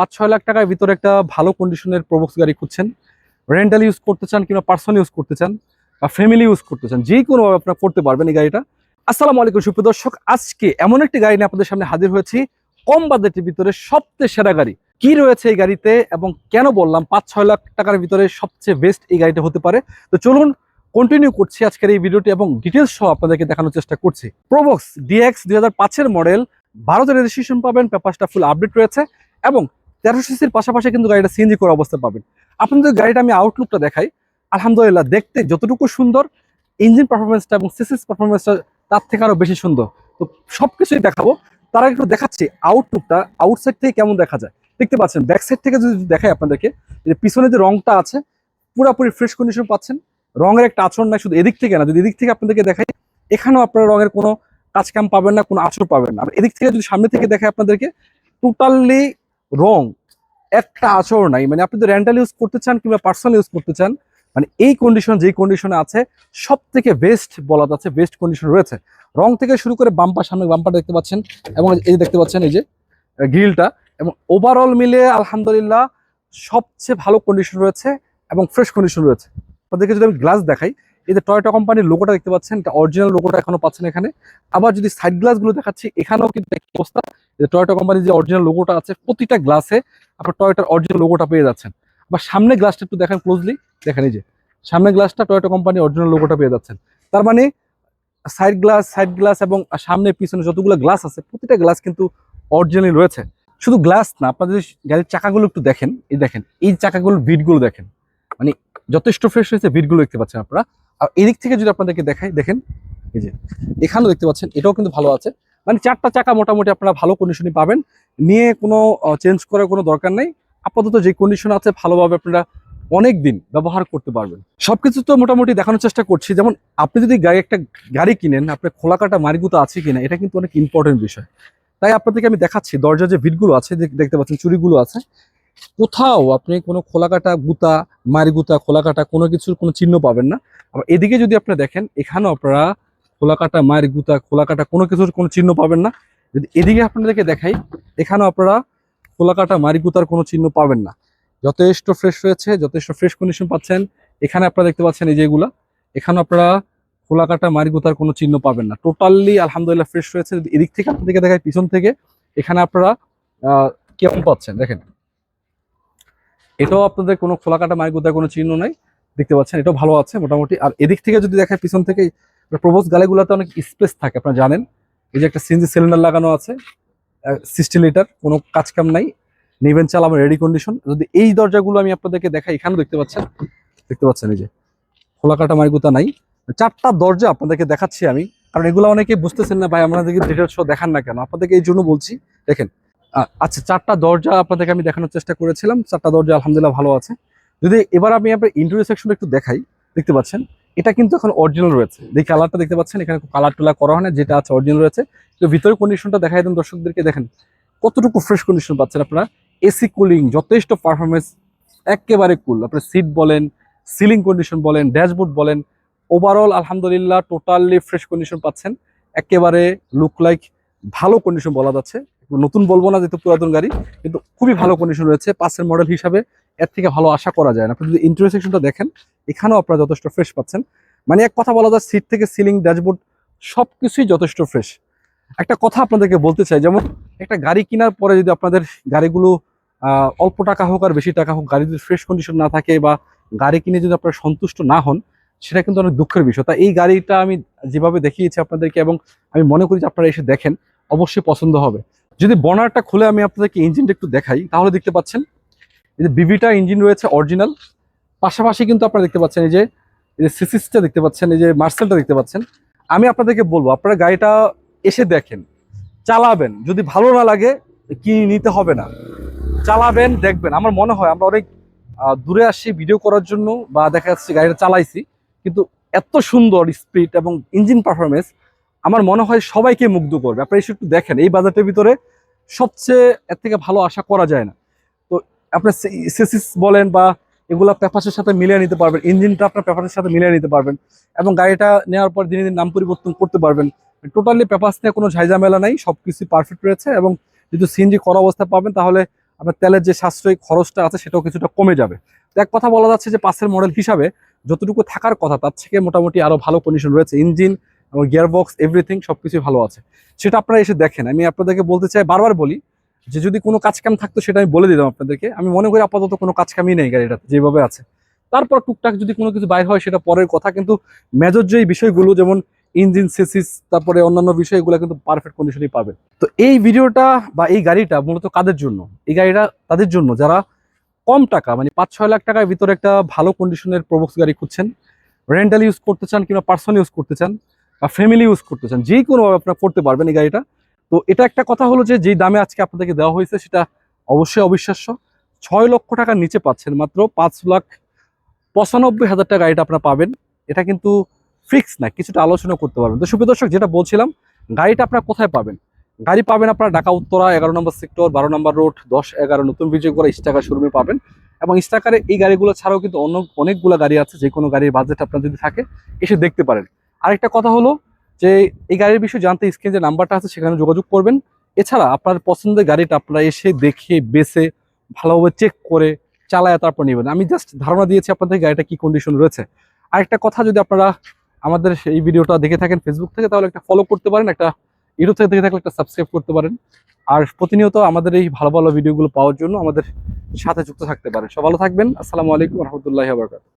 পাঁচ ছয় লাখ টাকার ভিতরে একটা ভালো কন্ডিশনের প্রবক্স গাড়ি খুঁজছেন। রেন্টাল ইউজ করতে চান কিংবা পার্সোনাল ইউজ করতে চান বা ফ্যামিলি ইউজ করতে চান, যে কোনোভাবে আপনারা করতে পারবেন এই গাড়িটা। আসসালামু আলাইকুম সুপ্রিয় দর্শক, আজকে এমন একটি গাড়ি নিয়ে আপনাদের সামনে হাজির হয়েছি। কম বাজেটের ভিতরে সবচেয়ে সেরা গাড়ি। কি রয়েছে এই গাড়িতে এবং কেন বললাম পাঁচ ছয় লাখ টাকার ভিতরে সবচেয়ে বেস্ট এই গাড়িটা হতে পারে? তো চলুন কন্টিনিউ করছি আজকের এই ভিডিওটি এবং ডিটেলস সহ আপনাদেরকে দেখানোর চেষ্টা করছি। প্রোবক্স ডিএক্স দুই হাজার পাঁচের মডেল ভারতের রেজিস্ট্রেশন পাবেন, পেপারসটা ফুল আপডেট রয়েছে এবং তেরোশো সিসির পাশাপাশি কিন্তু গাড়িটা সিএনজি করা অবস্থা পাবেন। আপনাদের গাড়িটা আমি আউটলুকটা দেখাই। আলহামদুলিল্লাহ, দেখতে যতটুকু সুন্দর ইঞ্জিন পারফরমেন্সটা এবং সিসিস পারফরমেন্সটা তার থেকে আরও বেশি সুন্দর। তো সবকিছুই দেখাবো। তার আগে একটু দেখাচ্ছি আউটলুকটা আউটসাইড থেকে কেমন দেখা যায়। দেখতে পাচ্ছেন ব্যাক সাইড থেকে যদি দেখাই আপনাদেরকে, যে পিছনে যে রংটা আছে, পুরোপুরি ফ্রেশ কন্ডিশন পাচ্ছেন। রঙের একটা আচরণ নাই, শুধু এদিক থেকে না, যদি এদিক থেকে আপনাদেরকে দেখাই, এখানেও আপনারা রঙের কোনো কাজ কাম পাবেন না, কোনো আচর পাবেন না। এদিক থেকে যদি সামনে থেকে দেখাই আপনাদেরকে টোটালি রং একটা আচর নাই। মানে আপনি তো রেন্টাল ইউজ করতে চান কিংবা পার্সোনাল ইউজ করতে চান মানে এই কন্ডিশন যেই কন্ডিশনে আছে সব থেকে বেস্ট বলা যাচ্ছে বেস্ট কন্ডিশন রয়েছে। রং থেকে শুরু করে বাম্পার সামনে বাম্পার দেখতে পাচ্ছেন, এবং এই যে দেখতে পাচ্ছেন, এই যে গ্রিলটা এবং ওভারঅল মিলে আলহামদুলিল্লাহ সবচেয়ে ভালো কন্ডিশন রয়েছে, এবং ফ্রেশ কন্ডিশন রয়েছে। আপনাদেরকে যদি আমি গ্লাস দেখাই এই যে টয়টা কোম্পানির লোগোটা দেখতে পাচ্ছেন, এটা অরিজিনাল লোগোটা এখনও পাচ্ছেন এখানে। আবার যদি সাইড গ্লাসগুলো দেখাচ্ছি, এখানেও কিন্তু একই অবস্থা। টয়টা কোম্পানির যে অরিজিনাল লোগোটা আছে, প্রতিটা গ্লাসে আপনার টয়টার অরিজিনাল লোগোটা পেয়ে যাচ্ছেন। আবার সামনে গ্লাসটা একটু দেখেন ক্লোজলি দেখেন এই যে, সামনে গ্লাসটা টয়টা কোম্পানির অরিজিনাল লোগোটা পেয়ে যাচ্ছেন। তার মানে সাইড গ্লাস সাইড গ্লাস এবং সামনে, পিছনে যতগুলো গ্লাস আছে, প্রতিটা গ্লাস কিন্তু অরিজিনালি রয়েছে। শুধু গ্লাস না আপনাদের যদি গাড়ির চাকাগুলো একটু দেখেন, এই দেখেন, এই চাকাগুলোর বিটগুলো দেখেন। মানে যথেষ্ট ফ্রেশ হয়েছে বিটগুলো দেখতে পাচ্ছেন আপনারা। আর এদিক থেকে যদি আপনাদেরকে দেখাই, দেখেন, এই যে, এখানেও দেখতে পাচ্ছেন, এটাও কিন্তু ভালো আছে। মানে চারটা চাকা মোটামুটি আপনারা ভালো কন্ডিশনে পাবেন। নিয়ে কোনো চেঞ্জ করার কোনো দরকার নেই। আপাতত যে কন্ডিশন আছে, ভালোভাবে আপনারা অনেক দিন ব্যবহার করতে পারবেন। সবকিছু তো মোটামুটি দেখানোর চেষ্টা করছি। যেমন আপনি যদি গাড়ি, একটা গাড়ি কিনেন, আপনার খোলা কাটা মারিগুতো আছে কিনা, এটা কিন্তু অনেক ইম্পর্টেন্ট বিষয়। তাই আপনাদেরকে আমি দেখাচ্ছি। দরজার যে ভিটগুলো আছে, দেখ- দেখতে পাচ্ছেন, চুরিগুলো আছে। কোথাও আপনি কোনো খোলাকাটা গুতা, মারি গুতা, খোলাকাটা কোনো কিছুর কোনো চিহ্ন পাবেন না। আবার এদিকে যদি আপনি দেখেন, এখানেও আপনারা খোলাকাটা, মারি গুতা, খোলাকাটা কোনো কিছুর কোনো চিহ্ন পাবেন না। যদি এদিকে আপনাদেরকে দেখাই, এখানেও আপনারা খোলাকাটা, মারি গুতার কোনো চিহ্ন পাবেন না। যথেষ্ট ফ্রেশ রয়েছে যথেষ্ট ফ্রেশ কন্ডিশন পাচ্ছেন। এখানে আপনারা দেখতে পাচ্ছেন এই যেগুলা এখানে আপনারা খোলাকাটা, মারি গুতার কোনো চিহ্ন পাবেন না। টোটালি আলহামদুলিল্লাহ ফ্রেশ রয়েছে যদি এদিক থেকে আপনাদেরকে দেখাই, পিছন থেকে, এখানে আপনারা কেমন পাচ্ছেন? দেখেন। এটাও আপনাদের কোনো খোলা খোলাকাটা মাইগুদার কোনো চিহ্ন নাই। দেখতে পাচ্ছেন, এটাও ভালো আছে মোটামুটি। আর এদিক থেকে যদি দেখেন পিছন থেকে প্রবোজ গালিগুলোতে অনেক স্পেস থাকে, আপনারা জানেন। এই যে একটা সিএনজি সিলিন্ডার লাগানো আছে সিক্সটি লিটার কোনো কাজ কাম নাই। নেবেন চাল আমার রেডি কন্ডিশন যদি এই দরজাগুলো আমি আপনাদেরকে দেখাই, এখানেও দেখতে পাচ্ছেন। দেখতে পাচ্ছেন এই যে খোলা খোলাকাটা মাইগুতা নাই। চারটা দরজা আপনাদেরকে দেখাচ্ছি আমি। কারণ এগুলো অনেকে বুঝতেছেন না, ভাই, আপনাদেরকে ডিটেলস দেখান না কেন? আপনাদেরকে এই জন্য বলছি, দেখেন আচ্ছা চারটা দরজা আপনাদেরকে আমি দেখানোর চেষ্টা করেছিলাম। চারটা দরজা আলহামদুলিল্লাহ ভালো আছে। যদি এবার আমি আপনার ইন্টারভিউ সেকশন একটু দেখাই, দেখতে পাচ্ছেন, এটা কিন্তু এখন অরিজিনাল রয়েছে। এই কালারটা দেখতে পাচ্ছেন, এখানে কালার টুলা করা হয় না, যেটা আছে অরিজিনাল রয়েছে। তো ভিতরে কন্ডিশনটা দেখাই দেন দর্শকদেরকে, দেখেন কতটুকু ফ্রেশ কন্ডিশন পাচ্ছেন আপনারা। এসি কুলিং যথেষ্ট পারফরমেন্স একেবারে কুল আপনার সিট বলেন সিলিং কন্ডিশন বলেন ড্যাশবোর্ড বলেন ওভারঅল আলহামদুলিল্লাহ টোটালি ফ্রেশ কন্ডিশন পাচ্ছেন। একেবারে লুক লাইক ভালো কন্ডিশন বলা যাচ্ছে। নতুন বলব না যেহেতু পুরাতন গাড়ি, কিন্তু খুবই ভালো কন্ডিশন রয়েছে, পাঁচের মডেল হিসাবে এর থেকে ভালো আশা করা যায় না। আপনি যদি ইন্টারভিউ সেকশনটা দেখেন, এখানেও আপনারা যথেষ্ট ফ্রেশ পাচ্ছেন। মানে এক কথা বলা যায় সিট থেকে সিলিং ড্যাশবোর্ড সব কিছুই যথেষ্ট ফ্রেশ একটা কথা আপনাদেরকে বলতে চাই, যেমন একটা গাড়ি কেনার পরে যদি আপনাদের গাড়িগুলো অল্প টাকা হোক আর বেশি টাকা হোক, গাড়ি যদি ফ্রেশ কন্ডিশন না থাকে বা গাড়ি কিনে যদি আপনারা সন্তুষ্ট না হন, সেটা কিন্তু অনেক দুঃখের বিষয়। তা এই গাড়িটা আমি যেভাবে দেখিয়েছি আপনাদেরকে এবং আমি মনে করি যে আপনারা এসে দেখেন, অবশ্যই পছন্দ হবে। যদি বনারটা খুলে আমি আপনাদেরকে ইঞ্জিনটা একটু দেখাই, তাহলে দেখতে পাচ্ছেন এই যে বিভিটা ইঞ্জিন রয়েছে অরিজিনাল পাশাপাশি কিন্তু আপনারা দেখতে পাচ্ছেন এই যে এই যে সিসিসটা দেখতে পাচ্ছেন, এই যে মার্সেলটা দেখতে পাচ্ছেন। আমি আপনাদেরকে বলব, আপনারা গাড়িটা এসে দেখেন, চালাবেন। যদি ভালো না লাগে, কি নিতে হবে না। চালাবেন, দেখবেন। আমার মনে হয় আমরা অনেক দূরে আসছি ভিডিও করার জন্য, বা দেখা যাচ্ছে গাড়িটা চালাইছি, কিন্তু এত সুন্দর স্পিড এবং ইঞ্জিন পারফরমেন্স আমার মনে হয় সবাইকে মুগ্ধ করবে। আপনারা এসে একটু দেখেন, এই বাজেটের ভিতরে সবচেয়ে এর থেকে ভালো আশা করা যায় না। তো আপনার সেসিস বলেন বা এগুলা পেপাসের সাথে মিলিয়ে নিতে পারবেন, ইঞ্জিনটা আপনার পেপাসের সাথে মিলিয়ে নিতে পারবেন এবং গাড়িটা নেওয়ার পর দিনে দিন নাম পরিবর্তন করতে পারবেন। টোটালি পেপাস নিয়ে কোনো ঝাইঝামেলা নাই সব কিছু পারফেক্ট রয়েছে এবং যদি সিএনজি করা অবস্থায় পাবেন তাহলে আপনার তেলের যে সাশ্রয়ী খরচটা আছে সেটাও কিছুটা কমে যাবে। তো এক কথা বলা যাচ্ছে যে পাঁচের মডেল হিসাবে যতটুকু থাকার কথা তার থেকে মোটামুটি আরও ভালো কন্ডিশন রয়েছে। ইঞ্জিন এবং গিয়ারবক্স এভরিথিং সবকিছুই ভালো আছে। সেটা আপনারা এসে দেখেন। আমি আপনাদেরকে বলতে চাই, বারবার বলি যে যদি কোনো কাজ কাম থাকতো সেটা আমি বলে দিতাম আপনাদেরকে। আমি মনে করি আপাতত কোনো কাজ কামই নেই গাড়িটাতে, যেভাবে আছে। তারপর টুকটাক যদি কোনো কিছু বাইর হয় সেটা পরের কথা, কিন্তু মেজর যে বিষয়গুলো, যেমন ইঞ্জিন সেসিস তারপরে অন্যান্য বিষয়গুলো কিন্তু পারফেক্ট কন্ডিশনই পাবেন তো এই ভিডিওটা বা এই গাড়িটা মূলত কাদের জন্য? এই গাড়িটা তাদের জন্য। যারা কম টাকা মানে পাঁচ ছয় লাখ টাকার ভিতরে একটা ভালো কন্ডিশনের প্রবক্স গাড়ি খুঁজছেন রেন্টাল ইউজ করতে চান কিংবা পার্সোনাল ইউজ করতে চান বা ফ্যামিলি ইউজ করতে চান যে কোনোভাবে আপনারা করতে পারবেন এই গাড়িটা। তো এটা একটা কথা হলো যে, যেই দামে আজকে আপনাদেরকে দেওয়া হয়েছে, সেটা অবশ্যই অবিশ্বাস্য। ছয় লক্ষ টাকার নিচে পাচ্ছেন মাত্র পাঁচ লাখ পঁচানব্বই হাজার টাকা গাড়িটা আপনারা পাবেন। এটা কিন্তু ফিক্স না, কিছুটা আলোচনা করতে পারবেন। তো সুপ্রিয় দর্শক, যেটা বলছিলাম, গাড়িটা আপনারা কোথায় পাবেন? গাড়ি পাবেন আপনারা ঢাকা, উত্তরা, এগারো নম্বর সেক্টর বারো নম্বর রোড দশ, এগারো, নতুন বিজয় করে স্টাকার শোরুমে পাবেন। এবং ইস্টাকারে এই গাড়িগুলো ছাড়াও কিন্তু অন্য অনেকগুলো গাড়ি আছে যে কোনো গাড়ির বাজেট আপনার যদি থাকে, এসে দেখতে পারেন। আরেকটা কথা হলো যে এই গাড়ির বিষয়ে জানতে স্ক্রিনে যে নাম্বারটা আছে, সেখানে যোগাযোগ করবেন। এছাড়া আপনার পছন্দের গাড়িটা আপনারা এসে দেখে, বেছে, ভালোভাবে চেক করে, চালায় তারপর নেবেন। আমি জাস্ট ধারণা দিয়েছি আপনাদের গাড়িটা কি কন্ডিশন রয়েছে। আরেকটা কথা যদি আপনারা আমাদের এই ভিডিওটা দেখে থাকেন ফেসবুক থেকে, তাহলে একটা ফলো করতে পারেন, একটা ইউটিউব থেকে দেখে থাকলে একটা সাবস্ক্রাইব করতে পারেন। আর প্রতিনিয়ত আমাদের এই ভালো ভালো ভিডিওগুলো পাওয়ার জন্য আমাদের সাথে যুক্ত থাকতে পারেন। সব ভালো থাকবেন। আসসালামু আলাইকুম রহমতুল্লাহ বারকাত